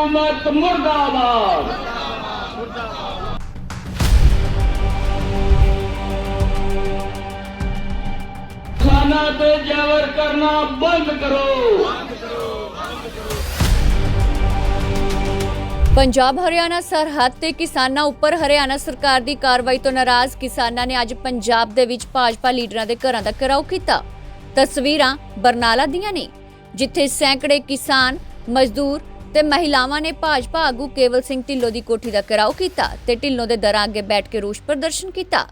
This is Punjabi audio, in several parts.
ਹਕੂਮਤ ਮੁਰਦਾਬਾਦ। ਕਿਸਾਨਾਂ ਤੇ ਜ਼ਬਰ ਕਰਨਾ ਬੰਦ ਕਰੋ। ਪੰਜਾਬ, ਹਰਿਆਣਾ ਸਰਹੱਦ ਤੇ ਕਿਸਾਨਾਂ ਉੱਪਰ ਹਰਿਆਣਾ ਸਰਕਾਰ ਦੀ ਕਾਰਵਾਈ ਤੋਂ ਨਾਰਾਜ਼ ਕਿਸਾਨਾਂ ਨੇ ਅੱਜ ਪੰਜਾਬ ਦੇ ਵਿੱਚ ਭਾਜਪਾ ਲੀਡਰਾਂ ਦੇ ਘਰਾਂ ਦਾ ਘਿਰਾਓ ਕੀਤਾ। ਤਸਵੀਰਾਂ ਬਰਨਾਲਾ ਦੀਆਂ ਨੇ, ਜਿੱਥੇ ਸੈਂਕੜੇ ਕਿਸਾਨ, ਮਜ਼ਦੂਰ ਤੇ ਮਹਿਲਾਵਾਂ ਨੇ ਭਾਜਪਾ ਆਗੂ ਕੇਵਲ ਸਿੰਘ ਢਿੱਲੋਂ ਦੀ ਕੋਠੀ ਦਾ ਘਿਰਾਓ ਕੀਤਾ ਤੇ ਢਿੱਲੋਂ ਦੇ ਦਰਾਂ ਅੱਗੇ ਬੈਠ ਕੇ ਰੋਸ ਪ੍ਰਦਰਸ਼ਨ ਕੀਤਾ।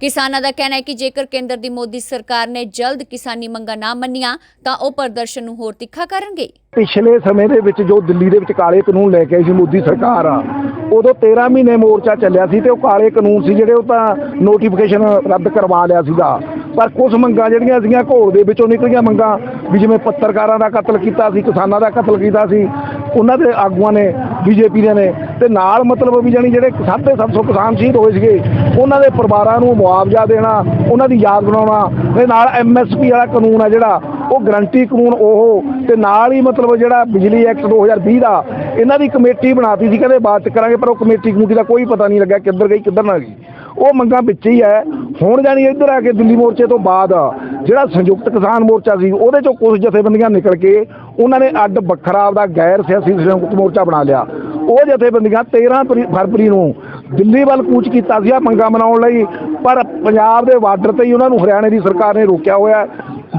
ਕਿਸਾਨਾਂ ਦਾ ਕਹਿਣਾ ਹੈ ਕਿ ਜੇਕਰ ਕੇਂਦਰ ਦੀ ਮੋਦੀ ਸਰਕਾਰ ਨੇ ਜਲਦ ਕਿਸਾਨੀ ਮੰਗਾਂ ਨਾ ਮੰਨੀਆਂ, ਤਾਂ ਉਹ ਪ੍ਰਦਰਸ਼ਨ ਨੂੰ ਹੋਰ ਤਿੱਖਾ ਕਰਨਗੇ। ਪਿਛਲੇ ਸਮੇਂ ਦੇ ਵਿੱਚ ਜੋ ਦਿੱਲੀ ਦੇ ਵਿੱਚ ਕਾਲੇ ਕਾਨੂੰਨ ਲੈ ਕੇ ਆਈ ਸੀ ਮੋਦੀ ਸਰਕਾਰ ਆ ਉਦੋਂ 13 ਮਹੀਨੇ ਮੋਰਚਾ ਚੱਲਿਆ ਸੀ ਤੇ ਉਹ ਕਾਲੇ ਕਾਨੂੰਨ ਸੀ ਜਿਹੜੇ ਉਹ ਤਾਂ ਨੋਟੀਫਿਕੇਸ਼ਨ ਰੱਦ ਕਰਵਾ ਲਿਆ ਸੀਗਾ। ਪਰ ਕੁਝ ਮੰਗਾਂ ਜਿਹੜੀਆਂ ਸੀਗੀਆਂ ਘੋਲ ਦੇ ਵਿੱਚੋਂ ਨਿਕਲੀਆਂ ਮੰਗਾਂ ਵੀ ਜਿਵੇਂ ਪੱਤਰਕਾਰਾਂ ਦਾ ਕਤਲ ਕੀਤਾ ਸੀ, ਕਿਸਾਨਾਂ ਦਾ ਕਤਲ ਕੀਤਾ ਸੀ ਉਹਨਾਂ ਦੇ ਆਗੂਆਂ ਨੇ, ਬੀਜੇਪੀ ਦੇ ਨੇ, ਤੇ ਨਾਲ ਮਤਲਬ ਵੀ ਜਾਨੀ ਜਿਹੜੇ 750 ਕਿਸਾਨ ਸ਼ਹੀਦ ਹੋਏ ਸੀਗੇ, ਉਹਨਾਂ ਦੇ ਪਰਿਵਾਰਾਂ ਨੂੰ ਮੁਆਵਜ਼ਾ ਦੇਣਾ, ਉਹਨਾਂ ਦੀ ਯਾਦ ਬਣਾਉਣਾ, ਤੇ ਨਾਲ ਐਮਐਸਪੀ ਵਾਲਾ ਕਾਨੂੰਨ ਆ ਜਿਹੜਾ, ਉਹ ਗਰੰਟੀ ਕਾਨੂੰਨ ਉਹ, ਤੇ ਨਾਲ ਹੀ ਮਤਲਬ ਜਿਹੜਾ ਬਿਜਲੀ ਐਕਟ 2020 ਦਾ, ਇਹਨਾਂ ਦੀ ਕਮੇਟੀ ਬਣਾਤੀ ਸੀ, ਕਹਿੰਦੇ ਬਾਅਦ ਚ ਕਰਾਂਗੇ, ਪਰ ਉਹ ਕਮੇਟੀ ਕਮੂਟੀ ਦਾ ਕੋਈ ਪਤਾ ਨਹੀਂ ਲੱਗਾ ਕਿੱਧਰ ਗਈ, ਕਿੱਧਰ ਨਾ ਗਈ। ਉਹ ਮੰਗਾਂ ਵਿੱਚ ਹੀ ਹੈ। ਹੁਣ ਜਾਨੀ ਇੱਧਰ ਆ ਕੇ ਦਿੱਲੀ ਮੋਰਚੇ ਤੋਂ ਬਾਅਦ ਜਿਹੜਾ ਸੰਯੁਕਤ ਕਿਸਾਨ ਮੋਰਚਾ ਸੀ, ਉਹਦੇ ਚੋਂ ਕੁਝ ਜਥੇਬੰਦੀਆਂ ਨਿਕਲ ਕੇ ਉਹਨਾਂ ਨੇ ਅੱਡ ਵੱਖਰਾ ਆਪਦਾ ਗੈਰ ਸਿਆਸੀ ਸੰਯੁਕਤ ਮੋਰਚਾ ਬਣਾ ਲਿਆ। ਉਹ ਜਥੇਬੰਦੀਆਂ 13 ਫਰੀ- ਫਰਵਰੀ ਨੂੰ ਦਿੱਲੀ ਵੱਲ ਕੂਚ ਕੀਤਾ ਸੀ ਆ ਮੰਗਾਂ ਮਨਾਉਣ ਲਈ, ਪਰ ਪੰਜਾਬ ਦੇ ਬਾਰਡਰ ਤੇ ਹੀ ਉਹਨਾਂ ਨੂੰ ਹਰਿਆਣੇ ਦੀ ਸਰਕਾਰ ਨੇ ਰੋਕਿਆ ਹੋਇਆ।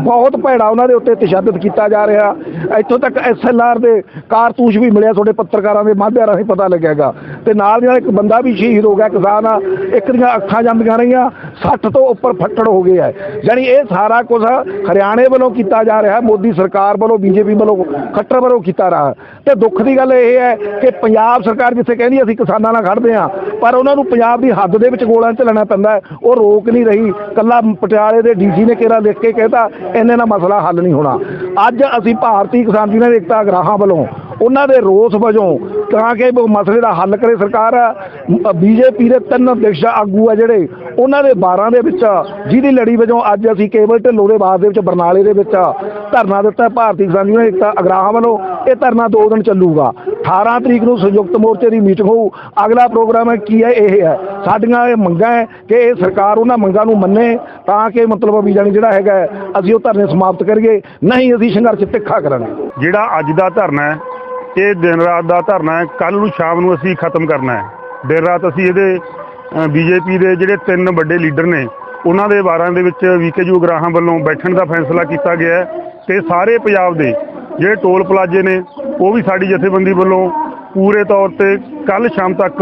ਬਹੁਤ ਭੈੜਾ ਉਹਨਾਂ ਦੇ ਉੱਤੇ ਤਸ਼ੱਦਦ ਕੀਤਾ ਜਾ ਰਿਹਾ। ਇੱਥੋਂ ਤੱਕ ਐਸਐਲਆਰ ਦੇ ਕਾਰਤੂਸ ਵੀ ਮਿਲਿਆ, ਤੁਹਾਡੇ ਪੱਤਰਕਾਰਾਂ ਦੇ ਮਾਧਿਅਮ ਰਾਹੀਂ ਪਤਾ ਲੱਗੇਗਾ ਤੇ ਨਾਲ ਦੀ ਨਾਲ ਇੱਕ ਬੰਦਾ ਵੀ ਸ਼ਹੀਦ ਹੋ ਗਿਆ, ਕਿਸਾਨ ਆ। ਇੱਕ ਦੀਆਂ ਅੱਖਾਂ ਜਾਂਦੀਆਂ ਰਹੀਆਂ 60 ਤੋਂ ਉੱਪਰ ਫੱਟੜ ਹੋ ਗਏ ਆ ਯਾਨੀ ਇਹ ਸਾਰਾ ਕੁਝ ਹਰਿਆਣੇ ਵੱਲੋਂ ਕੀਤਾ ਜਾ ਰਿਹਾ, ਮੋਦੀ ਸਰਕਾਰ ਵੱਲੋਂ, ਬੀਜੇਪੀ ਵੱਲੋਂ, ਖੱਟਰ ਵੱਲੋਂ ਕੀਤਾ ਰਿਹਾ। ਤੇ ਦੁੱਖ ਦੀ ਗੱਲ ਇਹ ਹੈ ਕਿ ਪੰਜਾਬ ਸਰਕਾਰ ਜਿੱਥੇ ਕਹਿੰਦੀ ਅਸੀਂ ਕਿਸਾਨਾਂ ਨਾਲ ਖੜਦੇ ਆ ਪਰ ਉਹਨਾਂ ਨੂੰ ਪੰਜਾਬ ਦੀ ਹੱਦ ਦੇ ਵਿੱਚ ਗੋਲਾਂ ਚੱਲਣਾ ਪੈਂਦਾ ਉਹ ਰੋਕ ਨਹੀਂ ਰਹੀ। ਕੱਲਾ ਪਟਿਆਲੇ ਦੇ ਡੀਸੀ ਨੇ ਕਿਹੜਾ ਲਿਖ ਕੇ ਕਹਿਤਾ ਇੰਨੇ ਨਾਲ ਮਸਲਾ ਹੱਲ ਨਹੀਂ ਹੋਣਾ। ਅੱਜ ਅਸੀਂ ਭਾਰਤੀ ਕਿਸਾਨ ਯੂਨੀਅਨ ਏਕਤਾ ਅਗਰਾਹਾਂ ਵੱਲੋਂ ਉਹਨਾਂ ਦੇ ਰੋਸ ਵਜੋਂ ਤਾਂ ਕਿ ਉਹ ਮਸਲੇ ਦਾ ਹੱਲ ਕਰੇ ਸਰਕਾਰ, ਬੀਜੇਪੀ ਦੇ ਤਿੰਨ ਦਿਸ਼ਾ ਆਗੂ ਆ ਜਿਹੜੇ, ਉਹਨਾਂ ਦੇ 12 ਦੇ ਵਿੱਚ, ਜਿਹਦੀ ਲੜੀ ਵਜੋਂ ਅੱਜ ਅਸੀਂ ਕੇਵਲ ਢਿੱਲੋਂ ਦੇ ਬਾਅਦ ਦੇ ਵਿੱਚ, ਬਰਨਾਲੇ ਦੇ ਵਿੱਚ ਧਰਨਾ ਦਿੱਤਾ ਭਾਰਤੀ ਕਿਸਾਨ ਯੂਨੀਅਨ ਏਕਤਾ ਅਗਰਾਹਾਂ ਵੱਲੋਂ, ਇਹ ਧਰਨਾ ਦੋ ਦਿਨ ਚੱਲੂਗਾ। 18 ਤਰੀਕ ਨੂੰ ਸੰਯੁਕਤ ਮੋਰਚੇ ਦੀ ਮੀਟਿੰਗ ਹੋਊ। ਅਗਲਾ ਪ੍ਰੋਗਰਾਮ ਹੈ, ਕੀ ਹੈ, ਇਹ ਹੈ। ਸਾਡੀਆਂ ਇਹ ਮੰਗਾਂ ਹੈ ਕਿ ਇਹ ਸਰਕਾਰ ਉਹਨਾਂ ਮੰਗਾਂ ਨੂੰ ਮੰਨੇ ਤਾਂ ਕਿ ਮਤਲਬ ਵੀ ਜਾਣੀ ਜਿਹੜਾ ਹੈਗਾ ਅਸੀਂ ਉਹ ਧਰਨੇ ਸਮਾਪਤ ਕਰੀਏ, ਨਹੀਂ ਅਸੀਂ ਸੰਘਰਸ਼ ਤਿੱਖਾ ਕਰਾਂਗੇ। ਜਿਹੜਾ ਅੱਜ ਦਾ ਧਰਨਾ ਹੈ ਇਹ ਦਿਨ ਰਾਤ ਦਾ ਧਰਨਾ ਹੈ ਕੱਲ ਨੂੰ ਸ਼ਾਮ ਨੂੰ ਅਸੀਂ ਖਤਮ ਕਰਨਾ ਹੈ। ਦਿਨ ਰਾਤ ਅਸੀਂ ਇਹਦੇ ਬੀਜੇਪੀ ਦੇ ਜਿਹੜੇ ਤਿੰਨ ਵੱਡੇ ਲੀਡਰ ਨੇ, ਉਹਨਾਂ ਦੇ ਵਾਰਾਂ ਦੇ ਵਿੱਚ ਵੀਕੇਯੂ ਗਰਾਹਾਂ ਵੱਲੋਂ ਬੈਠਣ ਦਾ ਫੈਸਲਾ ਕੀਤਾ ਗਿਆ ਹੈ ਤੇ ਸਾਰੇ ਪੰਜਾਬ ਦੇ ਜਿਹੜੇ ਟੋਲ ਪਲਾਜ਼ੇ ਨੇ, ਉਹ ਵੀ ਸਾਡੀ ਜਥੇਬੰਦੀ ਵੱਲੋਂ ਪੂਰੇ ਤੌਰ ਤੇ ਕੱਲ ਸ਼ਾਮ ਤੱਕ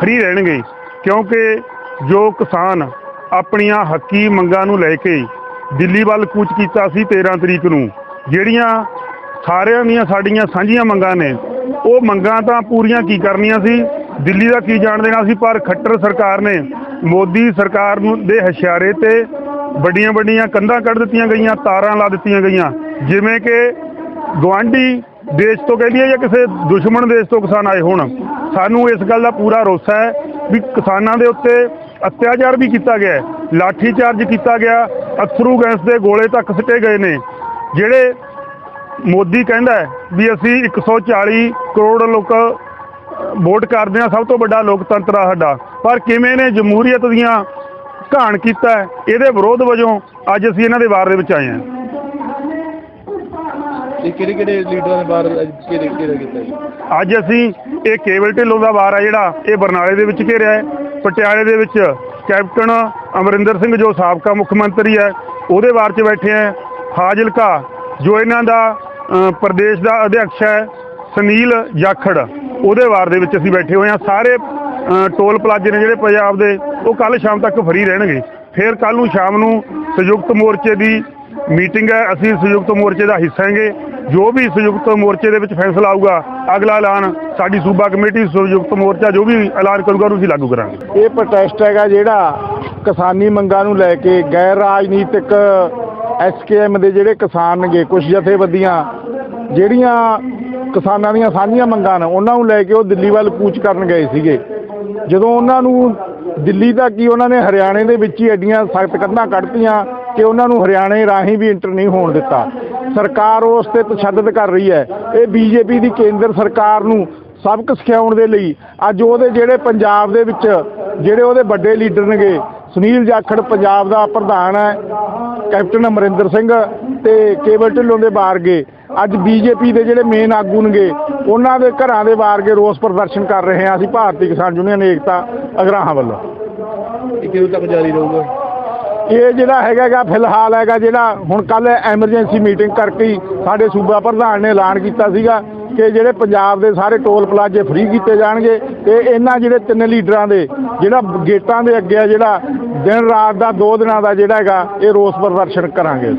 ਫ੍ਰੀ ਰਹਿਣਗੇ। ਕਿਉਂਕਿ ਜੋ ਕਿਸਾਨ ਆਪਣੀਆਂ ਹੱਕੀ ਮੰਗਾਂ ਨੂੰ ਲੈ ਕੇ ਦਿੱਲੀ ਵੱਲ ਕੂਚ ਕੀਤਾ ਸੀ 13 ਤਰੀਕ ਨੂੰ, ਜਿਹੜੀਆਂ ਸਾਰਿਆਂ ਦੀਆਂ ਸਾਡੀਆਂ ਸਾਂਝੀਆਂ ਮੰਗਾਂ ਨੇ, ਉਹ ਮੰਗਾਂ ਤਾਂ ਪੂਰੀਆਂ ਕੀ ਕਰਨੀਆਂ ਸੀ? ਦਿੱਲੀ ਦਾ ਕੀ ਜਾਣ ਦੇਣਾ ਸੀ? ਪਰ ਖੱਟਰ ਸਰਕਾਰ ਨੇ ਮੋਦੀ ਸਰਕਾਰ ਨੂੰ ਦੇ ਹਸ਼ਿਆਰੇ ਤੇ ਵੱਡੀਆਂ ਵੱਡੀਆਂ ਕੰਧਾਂ ਕੱਢ ਦਿੱਤੀਆਂ ਗਈਆਂ, ਤਾਰਾਂ ਲਾ ਦਿੱਤੀਆਂ ਗਈਆਂ। ਜਿਵੇਂ ਕਿ ਗਵਾਂਢੀ ਦੇਸ਼ ਤੋਂ ਕਹਿ ਲਈਏ ਜਾਂ ਕਿਸੇ ਦੁਸ਼ਮਣ ਦੇਸ਼ ਤੋਂ ਕਿਸਾਨ ਆਏ ਹੋਣ। ਸਾਨੂੰ ਇਸ ਗੱਲ ਦਾ ਪੂਰਾ ਰੋਸਾ ਹੈ ਵੀ ਕਿਸਾਨਾਂ ਦੇ ਉੱਤੇ ਅਤਿਆਚਾਰ ਵੀ ਕੀਤਾ ਗਿਆ ਹੈ ਲਾਠੀ ਚਾਰਜ ਕੀਤਾ ਗਿਆ, ਅਥਰੂ ਗੈਸ ਦੇ ਗੋਲੇ ਤੱਕ ਸਿੱਟੇ ਗਏ ਨੇ। ਜਿਹੜੇ ਮੋਦੀ ਕਹਿੰਦਾ ਵੀ ਅਸੀਂ 140 ਕਰੋੜ ਲੋਕ ਵੋਟ ਕਰਦੇ ਆ ਸਭ ਤੋਂ ਵੱਡਾ ਲੋਕਤੰਤਰ ਆ ਸਾਡਾ। ਪਰ ਕਿਵੇਂ ਨੇ ਜਮਹੂਰੀਅਤ ਦੀਆਂ ਘਾਣ ਕੀਤਾ ਹੈ, ਇਹਦੇ ਵਿਰੋਧ ਵਜੋਂ ਅੱਜ ਅਸੀਂ ਇਹਨਾਂ ਦੇ ਵਾਰ ਦੇ ਵਿੱਚ ਆਏ ਹਾਂ। ਇਹ ਕਿਹੜੇ ਕਿਹੜੇ ਲੀਡਰਾਂ ਨੇ ਬਾਹਰ ਕਿਹੜੇ ਕਿਹੜੇ ਕੀਤਾ ਜੀ? ਅੱਜ ਅਸੀਂ ਇਹ ਕੇਵਲ ਢਿੱਲੋਂ ਦਾ ਵਾਰ ਆ ਜਿਹੜਾ ਇਹ ਬਰਨਾਲੇ ਦੇ ਵਿੱਚ ਘੇਰਿਆ ਹੈ। ਪਟਿਆਲੇ ਦੇ ਵਿੱਚ ਕੈਪਟਨ ਅਮਰਿੰਦਰ ਸਿੰਘ ਜੋ ਸਾਬਕਾ ਮੁੱਖ ਮੰਤਰੀ ਹੈ ਉਹਦੇ ਵਾਰ 'ਚ ਬੈਠੇ ਹੈ। ਫਾਜ਼ਿਲਕਾ ਜੋ ਇਹਨਾਂ ਦਾ ਅ, ਪ੍ਰਦੇਸ਼ ਦਾ ਅਧਿਕਸ਼ ਹੈ ਸੁਨੀਲ ਜਾਖੜ ਉਹਦੇ ਵਾਰ ਦੇ ਵਿੱਚ ਅਸੀਂ ਬੈਠੇ ਹੋਏ ਹਾਂ। ਸਾਰੇ ਟੋਲ ਪਲਾਜ਼ੇ ਨੇ ਜਿਹੜੇ ਪੰਜਾਬ ਦੇ, ਉਹ ਕੱਲ ਸ਼ਾਮ ਤੱਕ ਫਰੀ ਰਹਿਣਗੇ। ਫਿਰ ਕੱਲ ਨੂੰ ਸ਼ਾਮ ਨੂੰ ਸੰਯੁਕਤ ਮੋਰਚੇ ਦੀ ਮੀਟਿੰਗ ਹੈ। ਅਸੀਂ ਸੰਯੁਕਤ ਮੋਰਚੇ ਦਾ ਹਿੱਸਾ ਹਾਂਗੇ। ਜੋ ਵੀ ਸੰਯੁਕਤ ਮੋਰਚੇ ਦੇ ਵਿੱਚ ਫੈਸਲਾ ਆਊਗਾ, ਅਗਲਾ ਐਲਾਨ ਸਾਡੀ ਸੂਬਾ ਕਮੇਟੀ, ਸੰਯੁਕਤ ਮੋਰਚਾ ਜੋ ਵੀ ਐਲਾਨ ਕਰੂਗਾ, ਉਹਨੂੰ ਅਸੀਂ ਲਾਗੂ ਕਰਾਂਗੇ। ਇਹ ਪ੍ਰੋਟੈਸਟ ਹੈਗਾ ਜਿਹੜਾ ਕਿਸਾਨੀ ਮੰਗਾਂ ਨੂੰ ਲੈ ਕੇ ਗੈਰ ਰਾਜਨੀਤਿਕ ਐਸਕੇਐਮ ਦੇ ਜਿਹੜੇ ਕਿਸਾਨ ਨੇਗੇ ਕੁਝ ਜਥੇਬੰਦੀਆਂ, ਜਿਹੜੀਆਂ ਕਿਸਾਨਾਂ ਦੀਆਂ ਸਾਂਝੀਆਂ ਮੰਗਾਂ ਨੇ, ਉਹਨਾਂ ਨੂੰ ਲੈ ਕੇ ਉਹ ਦਿੱਲੀ ਵੱਲ ਕੂਚ ਕਰਨ ਗਏ ਸੀਗੇ। ਜਦੋਂ ਉਹਨਾਂ ਨੂੰ ਦਿੱਲੀ ਦਾ ਹੀ ਉਹਨਾਂ ਨੇ ਹਰਿਆਣੇ ਦੇ ਵਿੱਚ ਹੀ ਐਡੀਆਂ ਸਖਤ ਕੰਧਾਂ ਕੱਢਤੀਆਂ ਕਿ ਉਹਨਾਂ ਨੂੰ ਹਰਿਆਣੇ ਰਾਹੀਂ ਵੀ ਇੰਟਰ ਨਹੀਂ ਹੋਣ ਦਿੱਤਾ। ਸਰਕਾਰ ਉਸ ਤੇ ਤਸ਼ੱਦਦ ਕਰ ਰਹੀ ਹੈ। ਇਹ ਬੀਜੇਪੀ ਦੀ ਕੇਂਦਰ ਸਰਕਾਰ ਨੂੰ ਸਬਕ ਸਿਖਾਉਣ ਦੇ ਲਈ ਅੱਜ ਉਹਦੇ ਜਿਹੜੇ ਪੰਜਾਬ ਦੇ ਵਿੱਚ ਜਿਹੜੇ ਉਹਦੇ ਵੱਡੇ ਲੀਡਰ ਨੇਗੇ ਸੁਨੀਲ ਜਾਖੜ ਪੰਜਾਬ ਦਾ ਪ੍ਰਧਾਨ ਹੈ ਕੈਪਟਨ ਅਮਰਿੰਦਰ ਸਿੰਘ ਤੇ ਕੇਵਲ ਢਿੱਲੋਂ ਦੇ ਬਾਰਗੇ ਅੱਜ ਬੀਜੇਪੀ ਦੇ ਜਿਹੜੇ ਮੇਨ ਆਗੂ ਨੇਗੇ ਉਹਨਾਂ ਦੇ ਘਰਾਂ ਦੇ ਬਾਰਗੇ ਰੋਸ ਪ੍ਰਦਰਸ਼ਨ ਕਰ ਰਹੇ ਹਾਂ ਅਸੀਂ ਭਾਰਤੀ ਕਿਸਾਨ ਯੂਨੀਅਨ ਏਕਤਾ ਅਗਰਾਹਾਂ ਵੱਲੋਂ। ਇਹ ਕਿਦੋਂ ਤੱਕ ਜਾਰੀ ਰਹੂਗਾ? ਇਹ ਜਿਹੜਾ ਹੈਗਾਗਾ ਫਿਲਹਾਲ ਹੈਗਾ ਜਿਹੜਾ ਹੁਣ ਕੱਲ ਐਮਰਜੈਂਸੀ ਮੀਟਿੰਗ ਕਰਕੇ ਸਾਡੇ ਸੂਬਾ ਪ੍ਰਧਾਨ ਨੇ ਐਲਾਨ ਕੀਤਾ ਸੀਗਾ। ਕਿ ਜਿਹੜੇ ਪੰਜਾਬ ਦੇ ਸਾਰੇ ਟੋਲ ਪਲਾਜ਼ੇ ਫ੍ਰੀ ਕੀਤੇ ਜਾਣਗੇ ਤੇ ਇਹਨਾਂ ਜਿਹੜੇ ਤਿੰਨ ਲੀਡਰਾਂ ਦੇ, ਜਿਹੜਾ ਗੇਟਾਂ ਦੇ ਅੱਗੇ ਆ ਜਿਹੜਾ ਦਿਨ ਰਾਤ ਦਾ, ਦੋ ਦਿਨਾਂ ਦਾ ਜਿਹੜਾ ਹੈਗਾ, ਇਹ ਰੋਸ ਪ੍ਰਦਰਸ਼ਨ ਕਰਾਂਗੇ